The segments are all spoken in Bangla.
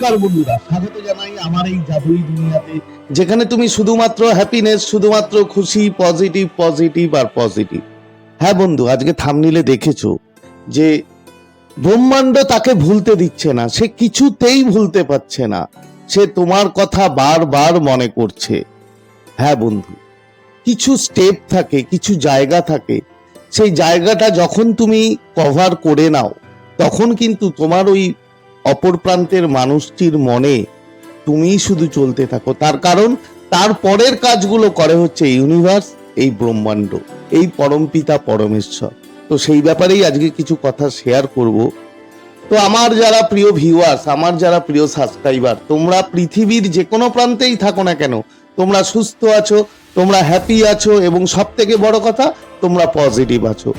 নমস্কার বন্ধুরা, স্বাগত জানাই আমার এই জাদুই দুনিয়াতে। যেখানে তুমি শুধুমাত্র হ্যাপিনেস শুধুমাত্র খুশি পজিটিভ পজিটিভ আর পজিটিভ হ্যাঁ বন্ধু, আজকে থামনিলে দেখেছ যে ব্রহ্মাণ্ড তাকে ভুলতে দিচ্ছে না, সে কিছুতেই ভুলতে পারছে না। সে তোমার কথা বারবার মনে করছে। হ্যাঁ বন্ধু, কিছু স্টেপ থাকে, কিছু জায়গা থাকে। সেই জায়গাটা যখন তুমি কভার করে নাও, তখন কিন্তু তোমার ওই অপর প্রান্তের মানুষটির মনে, তুমিই শুধু চলতে থাকো। তার কারণ, তার পরের কাজগুলো করে হচ্ছে ইউনিভার্স এই ব্রহ্মাণ্ড, এই পরমপিতা পরমেশ্বর। তো সেই ব্যাপারেই আজকে কিছু কথা শেয়ার করব। তো আমার যারা প্রিয় ভিউয়ার্স আমার যারা প্রিয় সাবস্ক্রাইবার তোমরা পৃথিবীর যে কোনো প্রান্তেই থাকো না কেন, তোমরা সুস্থ আছো, তোমরা হ্যাপি আছো, এবং সব থেকে বড় কথা, তোমরা পজিটিভ আছো।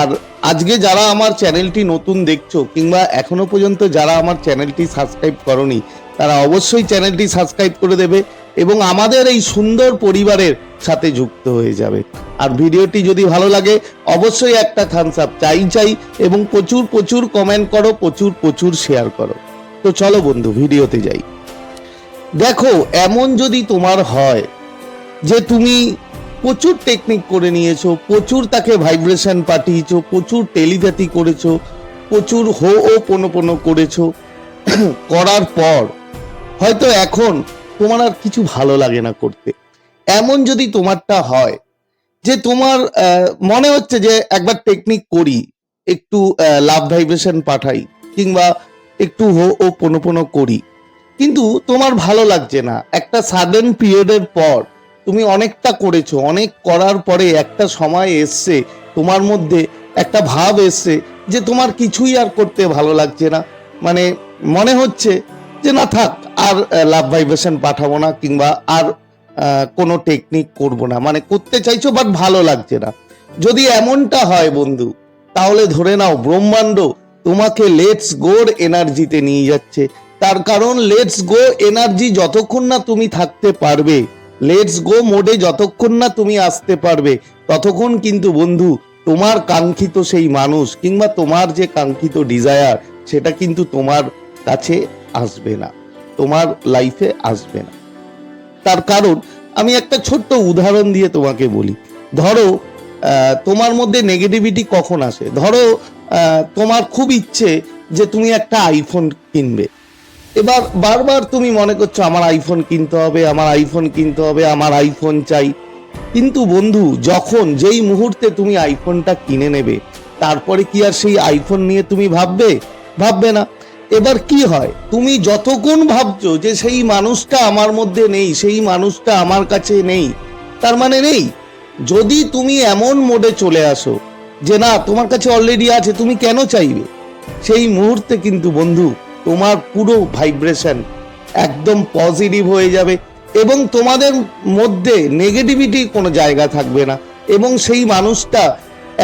আর আজকে যারা আমার চ্যানেলটি নতুন দেখছ কিংবা এখনও পর্যন্ত যারা আমার চ্যানেলটি সাবস্ক্রাইব করনি, তারা অবশ্যই চ্যানেলটি সাবস্ক্রাইব করে দেবে এবং আমাদের এই সুন্দর পরিবারের সাথে যুক্ত হয়ে যাবে। আর ভিডিওটি যদি ভালো লাগে, অবশ্যই একটা থামস আপ চাই চাই এবং প্রচুর প্রচুর কমেন্ট করো, প্রচুর প্রচুর শেয়ার করো। তো চলো বন্ধু, ভিডিওতে যাই। দেখো, এমন যদি তোমার হয় যে তুমি প্রচুর টেকনিক করে নিয়েছো, প্রচুর তাকে ভাইব্রেশন পাঠিয়েছো, প্রচুর টেলিপ্যাথি করেছ, প্রচুর হো ও পোনো পোনো করেছ। করার পর, হয়তো এখন তোমার আর কিছু ভালো লাগে না করতে। এমন যদি তোমারটা হয়, যে তোমার মনে হচ্ছে যে একবার টেকনিক করি, একটু লাভ ভাইব্রেশন পাঠাই, কিংবা একটু হো ও পোনো পোনো করি, কিন্তু তোমার ভালো লাগছে না। একটা সাডেন পিরিয়ডের পর তুমি অনেকটা করেছ, অনেক করার পরে একটা সময় এসছে, তোমার মধ্যে একটা ভাব এসছে যে তোমার কিছুই আর করতে ভালো লাগছে না। মানে মনে হচ্ছে যে না থাক, আর লাভ ভাইব্রেশন পাঠাবো না কিংবা আর কোনো টেকনিক করব না। মানে করতে চাইছো বাট ভালো লাগছে না। যদি এমনটা হয় বন্ধু, তাহলে ধরে নাও ব্রহ্মাণ্ড তোমাকে লেটস গোর এনার্জিতে নিয়ে যাচ্ছে। তার কারণ লেটস গো এনার্জি যতক্ষণ না তুমি থাকতে পারবে লেটস গো মোডে যতক্ষণ না তুমি আসতে পারবে, ততক্ষণ কিন্তু বন্ধু তোমার কাঙ্ক্ষিত সেই মানুষ কিংবা তোমার যে কাঙ্ক্ষিত ডিজায়ার সেটা কিন্তু তোমার কাছে আসবে না, তোমার লাইফে আসবে না। তার কারণ আমি একটা ছোট্ট উদাহরণ দিয়ে তোমাকে বলি। ধরো তোমার মধ্যে নেগেটিভিটি কখন আসে? ধরো তোমার খুব ইচ্ছে যে তুমি একটা আইফোন কিনবে। এবার বারবার তুমি মনে করছ, আমার আইফোন কিনতে হবে, আমার আইফোন কিনতে হবে, আমার আইফোন চাই। কিন্তু বন্ধু, যখন যেই মুহূর্তে তুমি আইফোনটা কিনে নেবে, তারপরে কি আর সেই আইফোন নিয়ে তুমি ভাববে? ভাববে না। এবার কি হয়? তুমি যতক্ষণ ভাবছ যে সেই মানুষটা আমার মধ্যে নেই, সেই মানুষটা আমার কাছে নেই, তার মানে নেই। যদি তুমি এমন মোডে চলে আসো যে, না, তোমার কাছে অলরেডি আছে, তুমি কেন চাইবে? সেই মুহূর্তে কিন্তু বন্ধু তোমার পুরো ভাইব্রেশন একদম পজিটিভ হয়ে যাবে এবং তোমাদের মধ্যে নেগেটিভিটি কোনো জায়গা থাকবে না এবং সেই মানুষটা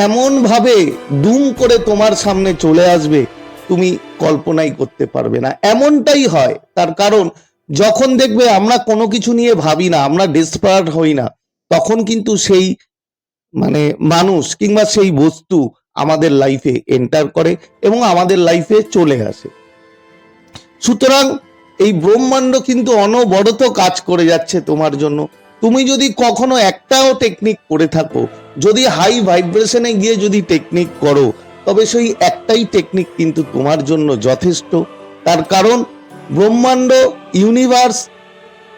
এমনভাবে দুম করে তোমার সামনে চলে আসবে, তুমি কল্পনাই করতে পারবে না। এমনটাই হয়, তার কারণ যখন দেখবে আমরা কোনো কিছু নিয়ে ভাবি না, আমরা ডেসপার্ট হই না, তখন কিন্তু সেই মানে মানুষ কিংবা সেই বস্তু আমাদের লাইফে এন্টার করে এবং আমাদের লাইফে চলে আসে। সুতরাং এই ব্রহ্মাণ্ড কিন্তু অনবরত কাজ করে যাচ্ছে তোমার জন্য। তুমি যদি কখনো একটাও টেকনিক করে থাকো, যদি হাই ভাইব্রেশনে গিয়ে যদি টেকনিক করো, তবে সেই একটাই টেকনিক কিন্তু তোমার জন্য যথেষ্ট। তার কারণ ব্রহ্মাণ্ড ইউনিভার্স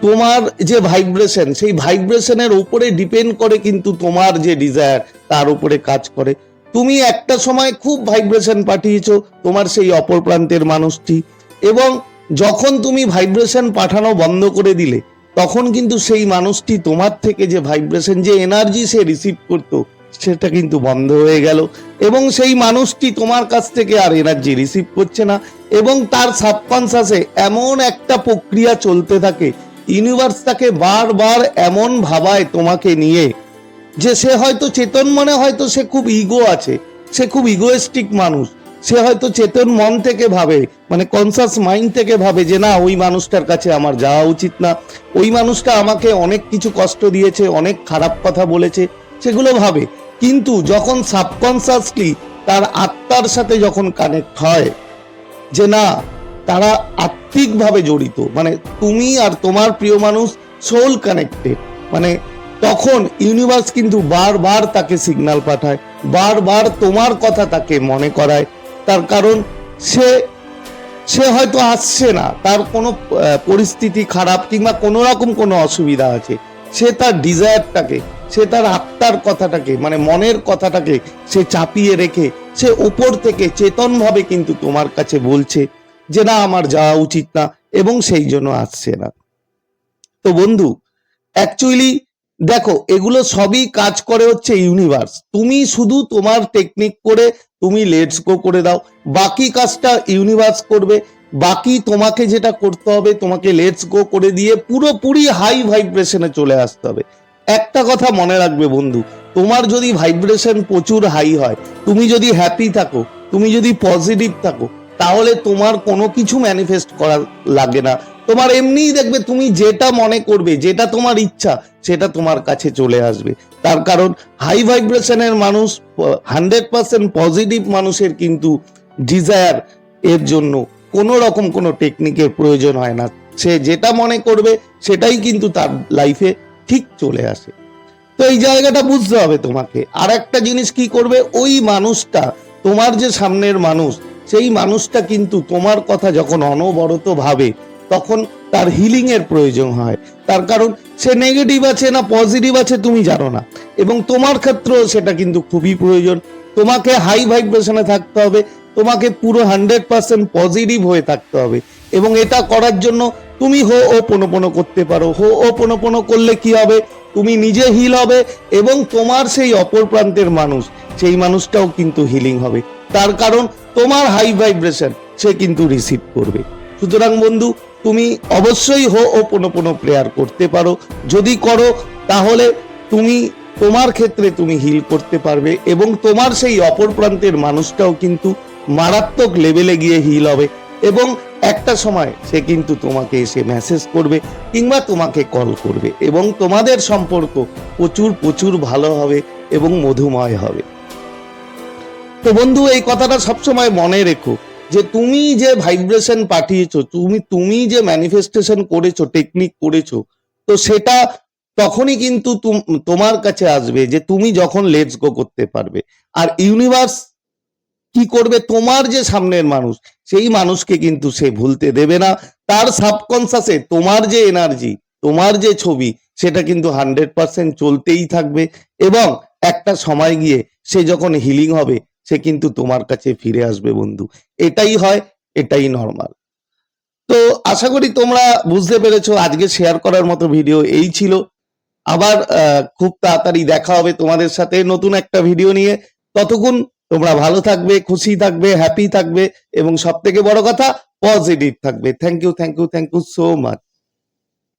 তোমার যে ভাইব্রেশন সেই ভাইব্রেশনের উপরে ডিপেন্ড করে কিন্তু তোমার যে ডিজায়ার তার উপরে কাজ করে। তুমি একটা সময় খুব ভাইব্রেশন পাঠিয়েছো, তোমার সেই অপর প্রান্তের মানুষটি। এবং যখন তুমি ভাইব্রেশন পাঠানো বন্ধ করে দিলে, তখন কিন্তু সেই মানুষটি তোমার থেকে যে ভাইব্রেশন যে এনার্জি সে রিসিভ করতো, সেটা কিন্তু বন্ধ হয়ে গেল। এবং সেই মানুষটি তোমার কাছ থেকে আর এনার্জি রিসিভ করছে না। এবং তার সাবকনসাসে এমন একটা প্রক্রিয়া চলতে থাকে ইউনিভার্স তাকে বারবার এমন ভাবায় তোমাকে নিয়ে, যে সে হয়তো চেতন মনে হয়তো সে খুব ইগো আছে, সে খুব ইগোয়েস্টিক মানুষ। সে হয়তো চেতন মন থেকে ভাবে মানে কনসাস মাইন্ড থেকে ভাবে যে, না, ওই মানুষটার কাছে আমার যাওয়া উচিত না। ওই মানুষটা আমাকে অনেক কিছু কষ্ট দিয়েছে, অনেক খারাপ কথা বলেছে। সেগুলো ভাবে। কিন্তু যখন সাবকনসাসলি তার আত্মার সাথে যখন কানেক্ট হয়, যে, না, তারা আত্মা ঠিকভাবে জড়িত মানে তুমি আর তোমার প্রিয় মানুষ সোল কানেক্টেড মানে তখন ইউনিভার্স কিন্তু বারবার তাকে সিগন্যাল পাঠায়, বারবার তোমার কথা তাকে মনে করায়। তার কারণ সে সে হয়তো আসছে না। তার কোনো পরিস্থিতি খারাপ কিংবা কোনো রকম কোনো অসুবিধা আছে। সে তার ডিজায়ারটাকে, সে তার আত্মার কথাটাকে মানে মনের কথাটাকে সে চাপিয়ে রেখে, সে ওপর থেকে চেতনভাবে কিন্তু তোমার কাছে বলছে যে, না, আমার যাওয়া উচিত না। এবং সেই জন্য আসছে না। তো বন্ধু অ্যাকচুয়ালি দেখো, এগুলো সবই কাজ করে হচ্ছে ইউনিভার্স তুমি শুধু তোমার টেকনিক করে তুমি লেটস গো করে দাও। বাকি কাজটা ইউনিভার্স করবে। বাকি তোমাকে যেটা করতে হবে, তোমাকে লেটস গো করে দিয়ে পুরোপুরি হাই ভাইব্রেশনে চলে আসতে হবে। একটা কথা মনে রাখবে বন্ধু, তোমার যদি ভাইব্রেশন প্রচুর হাই হয়, তুমি যদি হ্যাপি থাকো, তুমি যদি পজিটিভ থাকো, তাহলে তোমার কোনো কিছু ম্যানিফেস্ট করা লাগে না। তোমার এমনিই দেখবে তুমি যেটা মনে করবে, যেটা তোমার ইচ্ছা, সেটা তোমার কাছে চলে আসবে। তার কারণ হাই ভাইব্রেশনের মানুষ হান্ড্রেড পার্সেন্ট পজিটিভ মানুষের কিন্তু ডিজায়ার এর জন্য কোনো রকম কোনো টেকনিকের প্রয়োজন হয় না। সে যেটা মনে করবে, সেটাই কিন্তু তার লাইফে ঠিক চলে আসে। তো এই জায়গাটা বুঝতে হবে তোমাকে। আর একটা জিনিস কি করবে? ওই মানুষটা, তোমার যে সামনের মানুষ, সেই মানুষটা কিন্তু তোমার কথা যখন অনবরত ভাবে তখন তার হিলিং এর প্রয়োজন হয়। তার কারণ সে নেগেটিভ আছে না পজিটিভ আছে তুমি জানো না। এবং তোমার ক্ষেত্রেও সেটা কিন্তু খুবই প্রয়োজন। তোমাকে হাই ভাইব্রেশনে থাকতে হবে, তোমাকে পুরো হান্ড্রেড পার্সেন্ট পজিটিভ হয়ে থাকতে হবে। এবং এটা করার জন্য তুমি হো ও পোনো করতে পারো। হো ও পোনো করলে কি হবে? তুমি নিজে হিল হবে এবং তোমার সেই অপর প্রান্তের মানুষ, সেই মানুষটাও কিন্তু হিলিং হবে। তার কারণ তোমার হাই ভাইব্রেশন সে কিন্তু রিসিভ করবে। সুতরাং বন্ধু তুমি অবশ্যই হো ও পোনো প্রেয়ার করতে পারো। যদি করো, তাহলে তুমি, তোমার ক্ষেত্রে তুমি হিল করতে পারবে এবং তোমার সেই অপর প্রান্তের মানুষটাও কিন্তু মারাত্মক লেভেলে গিয়ে হিল হবে এবং একটা সময় সে কিন্তু তোমাকে এসে মেসেজ করবে কিংবা তোমাকে কল করবে এবং তোমাদের সম্পর্ক প্রচুর প্রচুর ভালো হবে এবং মধুময় হবে। তো বন্ধু, এই কথাটা সবসময় মনে রেখো। যে তুমি যে ভাইব্রেশন পাঠিয়েছো, তুমি তুমি যে ম্যানিফেস্টেশন করেছ টেকনিক করেছ, তো সেটা তখনই কিন্তু তুম- তোমার কাছে আসবে যে তুমি যখন লেটস গো করতে পারবে। আর ইউনিভার্স কি করবে? তোমার যে সামনের মানুষ, সেই মানুষকে কিন্তু সে ভুলতে দেবে না। তার সাবকনসাসে তোমার যে এনার্জি তোমার যে ছবি, সেটা কিন্তু হান্ড্রেড পার্সেন্ট চলতেই থাকবে। এবং একটা সময় গিয়ে সে যখন হিলিং হবে সে কিন্তু তোমার কাছে ফিরে আসবে বন্ধু। এটাই হয়, এটাই নর্মাল তো আশা করি তোমরা বুঝতে পেরেছ, আজকে শেয়ার করার মতো ভিডিও এই ছিল। আবার খুব তাড়াতাড়ি দেখা হবে তোমাদের সাথে নতুন একটা ভিডিও নিয়ে। ততক্ষণ তোমরা ভালো থাকবে, খুশি থাকবে হ্যাপি থাকবে এবং সব থেকে বড় কথা পজিটিভ থাকবে। Thank you thank you thank you so much